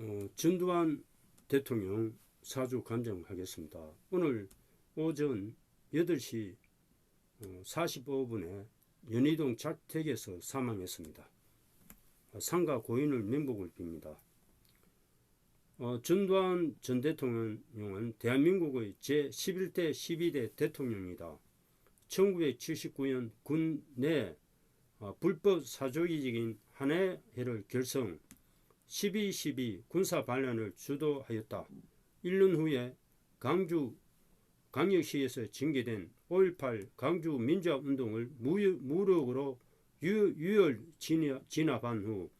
어, 전두환 대통령 사주 감정하겠습니다. 오늘 오전 8시 45분에 연희동 자택에서 사망했습니다. 상가 고인을 명복을 빕니다. 어, 전두환 전 대통령은 대한민국의 제11대 12대 대통령이다. 1979년 군내 어, 불법 사조기적인 한해를 결성 12.12 군사 반란을 주도하였다. 1년 후에 강주 강역시에서 징계된 5.18 강주 민주화운동을 무력으로 유, 유혈 진압한 후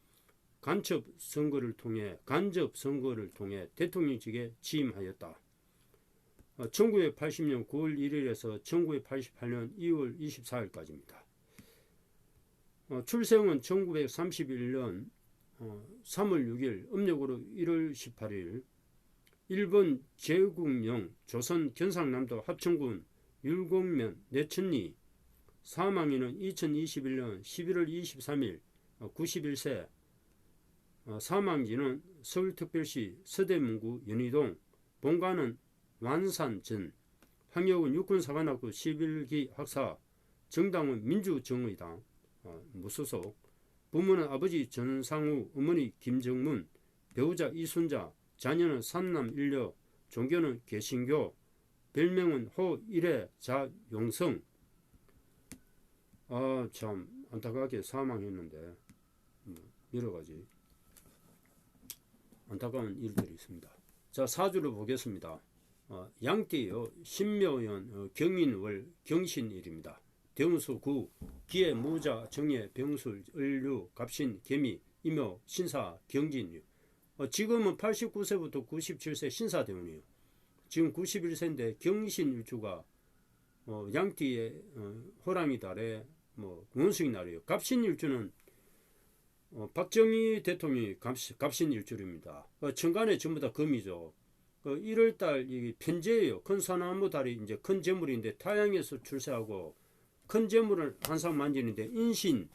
간첩 선거를 통해 간접 선거를 통해 대통령직에 취임하였다. 1980년 9월 1일에서 1988년 2월 24일까지입니다. 출생은 1931년 3월 6일 음력으로 1월 18일 일본 제국령 조선 견상남도 합천군 율곡면 내천리 사망일은 2021년 11월 23일 91세 사망지는 서울특별시 서대문구 연희동 본가는 완산전 황역은 육군사관학부 11기 학사 정당은 민주정의당 무소속 부모는 아버지 전상우, 어머니 김정문, 배우자 이순자, 자녀는 삼남 일녀, 종교는 개신교, 별명은 호일회 자용성. 아, 참 안타깝게 사망했는데 뭐 여러 가지 안타까운 일들이 있습니다. 자, 사주를 보겠습니다. 어, 양띠요, 신묘연, 어, 경인월, 경신일입니다. 대운수 구, 기해, 무자, 정예, 병술, 을류, 갑신, 개미, 임묘, 신사, 경진유. 어, 지금은 89세부터 97세 신사 대운이에요. 지금 91세인데 경신일주가 어, 양띠의 어, 호랑이 달에 뭐 원숭이 날이에요. 갑신일주는 어, 박정희 대통령이 갑신, 갑신 일주입니다. 어, 천간에 전부 다 금이죠. 어, 1월달 이 편제예요. 큰 사나무 달이 이제 큰 재물인데 타양에서 출세하고 큰 재물을 항상 만지는데 인신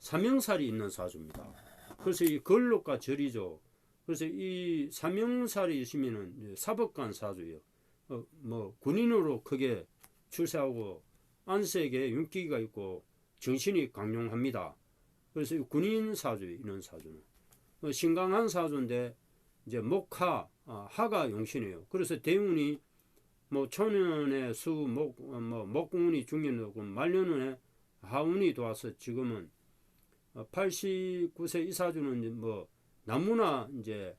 사명살이 있는 사주입니다. 그래서 이 걸록과 절이죠. 그래서 이 사명살이 있으면은 사법관 사주예요. 어, 뭐 군인으로 크게 출세하고 안색에 윤기가 있고 정신이 강용합니다. 그래서 군인 사주 이런 사주는 어, 신강한 사주인데 이제 목하 아, 하가 용신이에요. 그래서 대운이 뭐 초년에 수, 목, 어, 뭐 목운이 중년이고 말년에 하운이 도와서 지금은 89세 어, 이 사주는 뭐 나무나 이제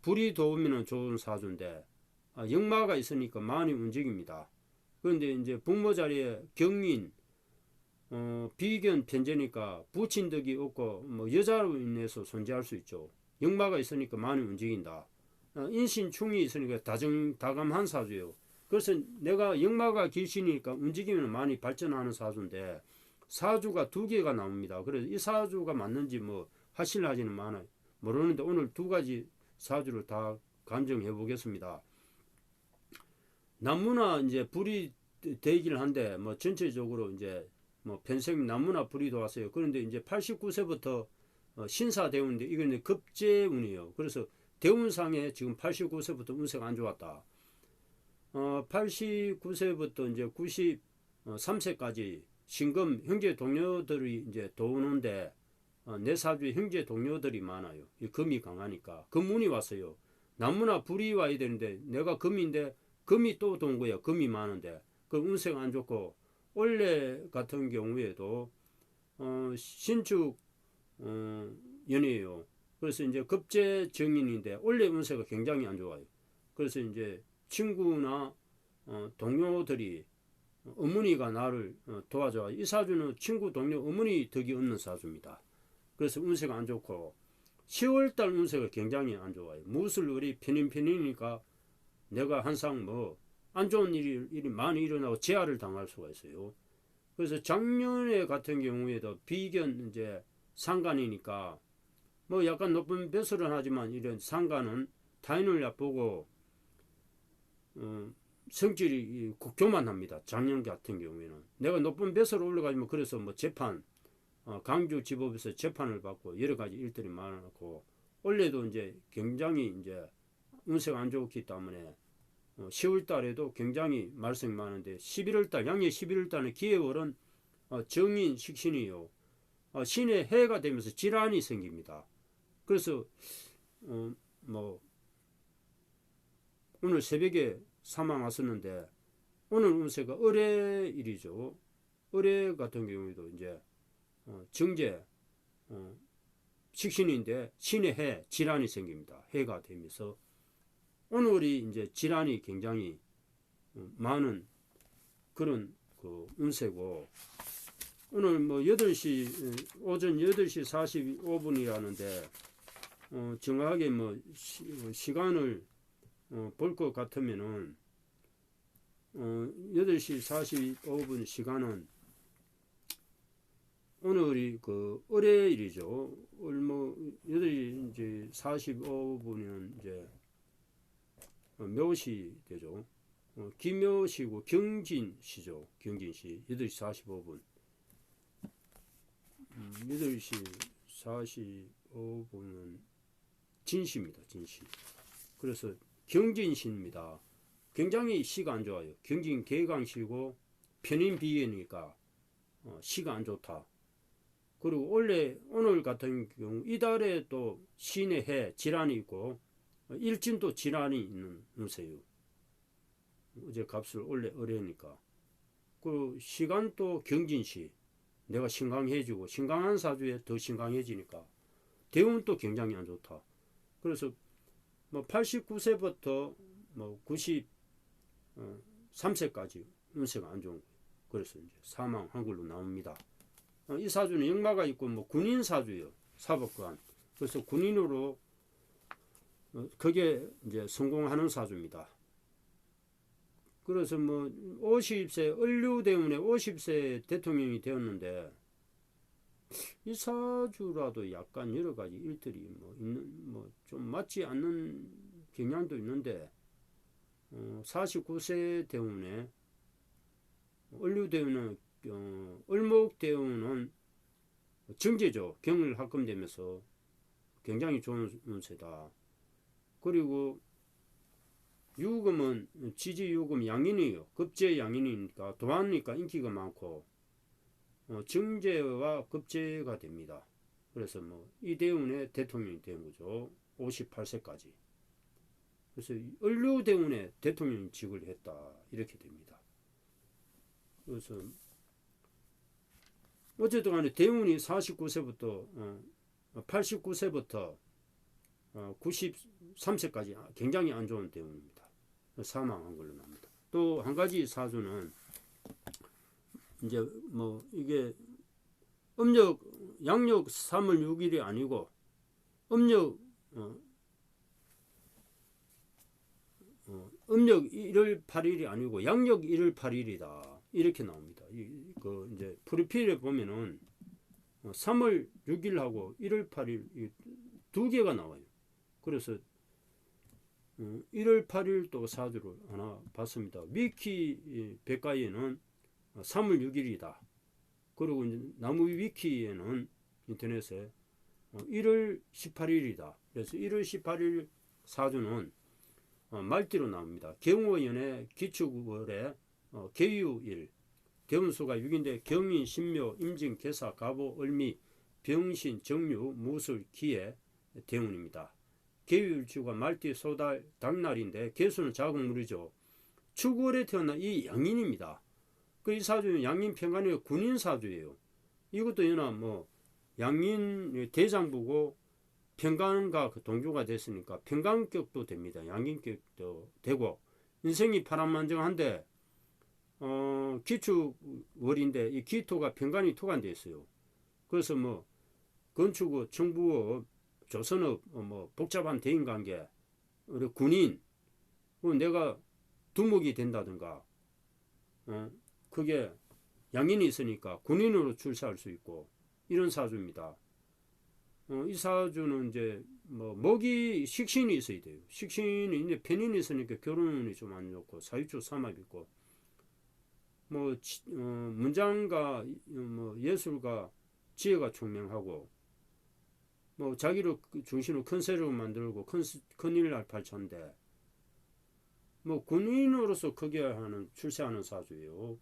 불이 도우면 좋은 사주인데 아, 역마가 있으니까 많이 움직입니다. 그런데 이제 부모 자리에 경인 어, 비견 편제니까 부친 덕이 없고 뭐 여자로 인해서 존재할 수 있죠. 역마가 있으니까 많이 움직인다. 어, 인신충이 있으니까 다정 다감한 사주예요. 그래서 내가 역마가 길신이니까 움직이면 많이 발전하는 사주인데 사주가 두 개가 나옵니다. 그래서 이 사주가 맞는지 뭐 하실 하지는 많아요. 모르는데 오늘 두 가지 사주를 다 감정해 보겠습니다. 나무나 이제 불이 되기를 한데 뭐 전체적으로 이제 뭐 편생 나무나 불이 도왔어요. 그런데 이제 89세부터 어, 신사 대운인데 이건 급제 운이에요. 그래서 대운상에 지금 89세부터 운세가 안 좋았다. 어, 89세부터 이제 93세까지 신금 형제 동료들이 이제 도우는데 어, 내 사주에 형제 동료들이 많아요. 이 금이 강하니까 금운이 왔어요. 나무나 불이 와야 되는데 내가 금인데 금이 또 돈 거야. 금이 많은데 그 운세가 안 좋고 원래 같은 경우에도 어, 신축 어, 연애예요. 그래서 이제 급제 정인인데 원래 운세가 굉장히 안 좋아요. 그래서 이제 친구나 어, 동료들이 어머니가 나를 어, 도와줘. 이 사주는 친구, 동료, 어머니 덕이 없는 사주입니다. 그래서 운세가 안 좋고 10월달 운세가 굉장히 안 좋아요. 무술월이 편인편이니까 내가 항상 뭐 안 좋은 일이, 일이 많이 일어나고 재화를 당할 수가 있어요. 그래서 작년에 같은 경우에도 비견 이제 상관이니까 뭐 약간 높은 배설은 하지만 이런 상관은 타인을 얕보고 어, 성질이 교만 합니다. 작년 같은 경우에는 내가 높은 배설을 올라가지면 그래서 뭐 재판 어, 강주 지법에서 재판을 받고 여러 가지 일들이 많았고 원래도 이제 굉장히 이제 운세가 안 좋기 때문에 어, 10월 달에도 굉장히 말썽이 많은데 11월 달 양력 11월 달은 기해월은 어, 정인 식신이요. 어, 신의 해가 되면서 질환이 생깁니다. 그래서 어, 뭐 오늘 새벽에 사망 왔었는데 오늘 운세가 을해일이죠. 을해 같은 경우에도 이제 어, 정제 어, 식신인데 신의 해 질환이 생깁니다. 해가 되면서 오늘이 이제 질환이 굉장히 어, 많은 그런 그 운세고 오늘 뭐 8시 오전 8시 45분이라는데 어, 정확하게 뭐 시, 간을 어, 볼 것 같으면은 어, 8시 45분 시간은 오늘이 그 월요일이죠. 얼뭐 8시 이제 45분이면 이제 어, 묘시 되죠. 어, 김묘시고 경진시죠. 경진시 8시 45분. 음, 8시 45분은 진시입니다. 진시. 그래서 경진시입니다. 굉장히 시가 안 좋아요. 경진 개강시고 편인 비행이니까 어, 시가 안 좋다. 그리고 원래 오늘 같은 경우 이달에 또 신의 해 질환이 있고 어, 일진도 질환이 있는 운세요. 어제 값을 원래 어려니까. 그 시간 또 경진시 내가 신강해지고 신강한 사주에 더 신강해지니까 대운 또 굉장히 안 좋다. 그래서 뭐 89세부터 뭐 93세까지 운세가 안 좋은 거예요. 그래서 이제 사망한 걸로 나옵니다. 어, 이 사주는 역마가 있고 뭐 군인 사주요 사법관. 그래서 군인으로 어, 그게 이제 성공하는 사주입니다. 그래서 뭐 50세 을류 때문에 50세 대통령이 되었는데 이 사주라도 약간 여러 가지 일들이 뭐 있는 뭐 좀 맞지 않는 경향도 있는데 어, 49세 때문에 을류 대운은 어, 을목 대운은 정제죠. 경을 합금되면서 굉장히 좋은 운세다. 그리고 유금은 지지 유금 양인이요. 급제 양인이니까 도안니까 인기가 많고 어, 정제와 급제가 됩니다. 그래서 뭐 이대운의 대통령이 된 거죠. 58세까지. 그래서 을류 대운의 대통령직을 했다 이렇게 됩니다. 그래서 어쨌든 간에 대운이 49세부터 어, 89세부터 어, 93세까지 굉장히 안 좋은 대운입니다. 사망한 걸로 나옵니다. 또 한 가지 사주는 이제 뭐 이게 음력 양력 3월 6일이 아니고 음력 어, 어, 음력 1월 8일이 아니고 양력 1월 8일이다 이렇게 나옵니다. 이, 그 이제 프로필에 보면은 3월 6일하고 1월 8일 두 개가 나와요. 그래서 1월 8일 또 사주를 하나 봤습니다. 위키 백과에는 3월 6일이다. 그리고 나무 위키에는 인터넷에 1월 18일이다. 그래서 1월 18일 사주는 어, 말띠로 나옵니다. 경호연의 기축월에 어, 개유일, 대운수가 6인데 경인, 신묘, 임진, 개사, 가보, 을미, 병신, 정유, 무술, 기해, 대운입니다. 개유일주가 말띠, 소달, 당날인데 개수는 작은 물이죠. 축월에 태어난 이 양인입니다. 그 이 사주는 양인 평간의 군인 사주예요. 이것도 연하 뭐 양인 대장부고 평강과 그 동조가 됐으니까 평강격도 됩니다. 양인격도 되고 인생이 파란만장한데 어, 기축월인데 이 기토가 평간이 토관되어 있어요. 그래서 뭐 건축업, 정부업, 조선업, 어, 뭐 복잡한 대인관계, 군인, 뭐 내가 두목이 된다든가, 어, 그게 양인이 있으니까 군인으로 출세할 수 있고 이런 사주입니다. 어, 이 사주는 이제 뭐 먹이 식신이 있어야 돼요. 식신이 있는데 편인이 있으니까 결혼이 좀 안 좋고 사유초 삼합 있고 뭐 어, 문장과 뭐 예술과 지혜가 총명하고 뭐뭐 자기를 그 중심으로 큰 세력을 만들고 큰 스- 큰일 날 팔천데 뭐 군인으로서 크게 하는 출세하는 사주예요.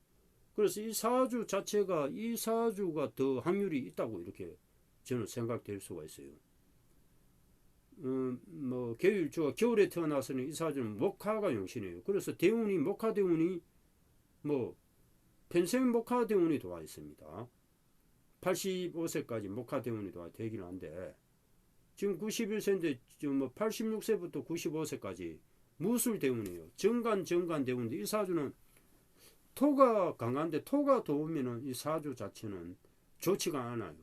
그래서 이 사주 자체가 이 사주가 더 확률이 있다고 이렇게 저는 생각될 수가 있어요. 음, 뭐 개일주가 겨울에 태어나서는 이 사주는 목화가 용신이에요. 그래서 대운이 목화 대운이 뭐 편생 목화 대운이 들어와 있습니다. 85세까지 목화 대운이 들어와 되긴 한데 지금 91세인데 지금 뭐 86세부터 95세까지 무술 대운이에요. 정간 정간 대운인데 이 사주는 토가 강한데 토가 도우면은 이 사주 자체는 좋지가 않아요.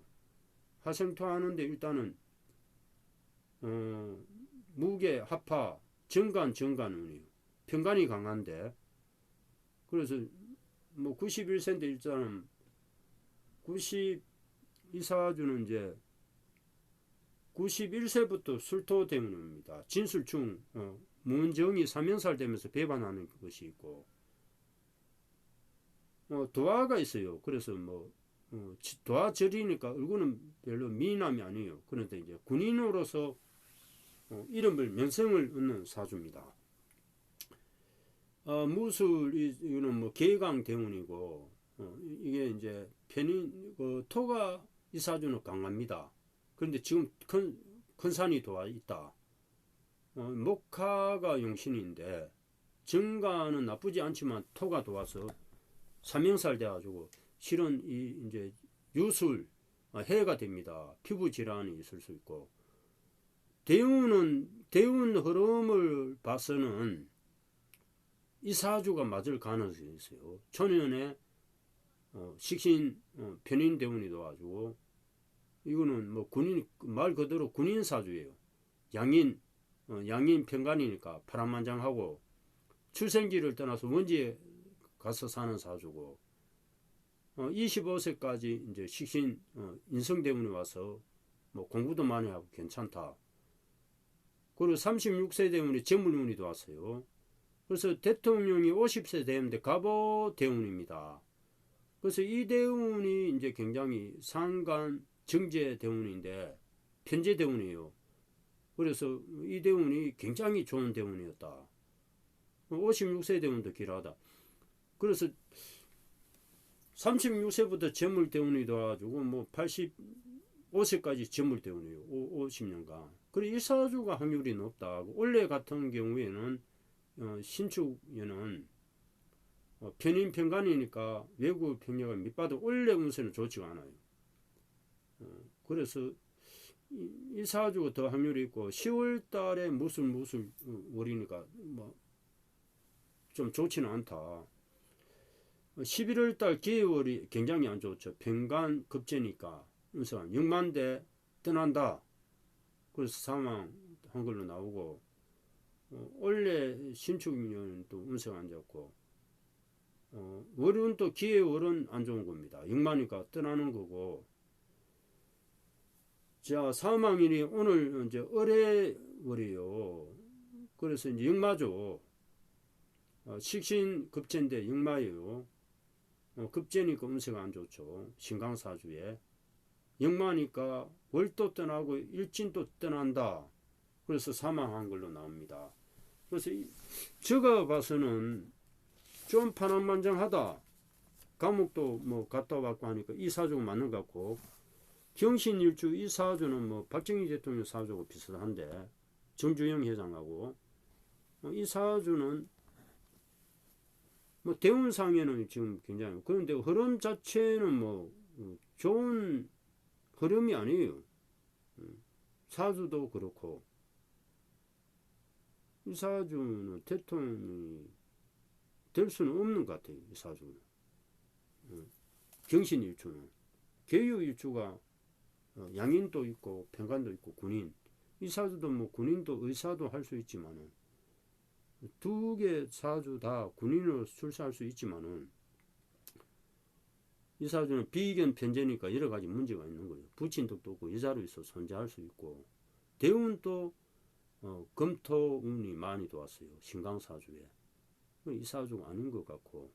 화생토 하는데 일단은 어, 무게 합파 정간 정간 운이에요. 편간이 강한데 그래서 뭐 91세인데 일단은 90 이사주는 이제 91세부터 술토 대운입니다. 진술충 어, 문정이 삼연살 되면서 배반하는 것이 있고 어, 도화가 있어요. 그래서 뭐 어, 지- 도화절이니까 얼굴은 별로 미남이 아니에요. 그런데 이제 군인으로서 어, 이름을 명성을 얻는 사주입니다. 어, 무술 이- 이거는 뭐 개강 대운이고 어, 이게 이제 편인 그 토가 이 사주는 강합니다. 그런데 지금 큰, 큰 산이 도와 있다. 어, 목화가 용신인데 정가는 나쁘지 않지만 토가 도와서 삼형살 돼가지고 실은 이 이제 유술 어, 해가 됩니다. 피부 질환이 있을 수 있고 대운은 대운 흐름을 봐서는 이 사주가 맞을 가능성이 있어요. 초년에 어, 식신 어, 편인 대운이 도와주고 이거는 뭐 군인 말 그대로 군인 사주예요. 양인 어, 양인 편간이니까 파란만장하고 출생지를 떠나서 원지에 가서 사는 사주고 어, 25세까지 이제 식신 어, 인성 대운이 와서 뭐 공부도 많이 하고 괜찮다. 그리고 36세 대운이 재물운이 들어왔어요. 그래서 대통령이 50세 되는데 갑오 대운입니다. 그래서 이 대운이 이제 굉장히 상간 정제 대운인데 편제 대운이에요. 그래서 이 대운이 굉장히 좋은 대운이었다. 56세 대운도 길하다. 그래서 36세부터 재물 대운이 돼가지고 뭐 85세까지 재물 대운이에요. 50년간. 그리고 일사주가 확률이 높다. 원래 같은 경우에는 어, 신축에는 어, 편인 편간이니까 외국 평야가 밑바닥 원래 운세는 좋지가 않아요. 어, 그래서 이, 이 사주가 더 확률이 있고 10월 달에 무술 무술 어, 월이니까 뭐 좀 좋지는 않다. 11월 달 기해월이 굉장히 안 좋죠. 평간 급제니까 운세가 6만 대 떠난다. 그래서 사망 한글로 나오고 어, 원래 신축년 또 운세가 안 좋고 어, 월은 또 기해월은 안 좋은 겁니다. 6만이니까 떠나는 거고 자 사망일이 오늘 이제 어뢰월이요. 그래서 이제 역마죠. 어, 식신 급제인데 역마예요. 어, 급제니까 운세가 안 좋죠. 신강사주에 역마니까 월도 떠나고 일진도 떠난다. 그래서 사망한 걸로 나옵니다. 그래서 이, 제가 봐서는 좀 파란만장하다. 감옥도 뭐 갔다 왔고 하니까 이 사주가 맞는 것 같고 경신일주 이 사주는 뭐 박정희 대통령 사주하고 비슷한데 정주영 회장하고 어, 이 사주는 뭐 대운 상에는 지금 굉장히 그런데 흐름 자체는 뭐 음, 좋은 흐름이 아니에요. 음, 사주도 그렇고 이 사주는 대통령이 될 수는 없는 것 같아요. 이 사주는 음, 경신일주는 개유일주가 어, 양인도 있고 평간도 있고 군인 이 사주도 뭐 군인도 의사도 할 수 있지만은 두 개 사주 다 군인으로 출세할 수 있지만은 이 사주는 비견 편제니까 여러 가지 문제가 있는 거예요. 부친 덕도 없고 여자로 있어 손자할 수 있고 대운도 어, 금토운이 많이 들어왔어요. 신강사주에 이 사주가 아닌 것 같고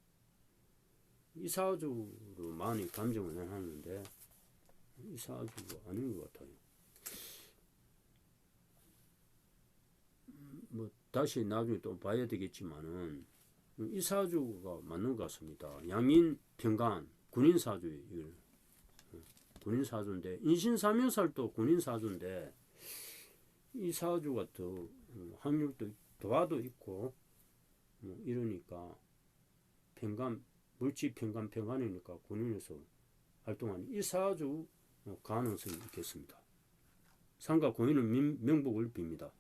이 사주로 많이 감정을 하는데 이 사주가 아닌 것 같아요. 뭐 다시 나중에 또 봐야 되겠지만은 이 사주가 맞는 것 같습니다. 양인 평간 군인 사주 군인 사주인데 인신 사명살도 군인 사주인데 이 사주가 더 음, 확률도 도화도 있고 뭐 이러니까 평간 물지 평간 평간이니까 군인에서 활동하는 이 사주 어, 가능성이 있겠습니다. 상가 고인은 민- 명복을 빕니다.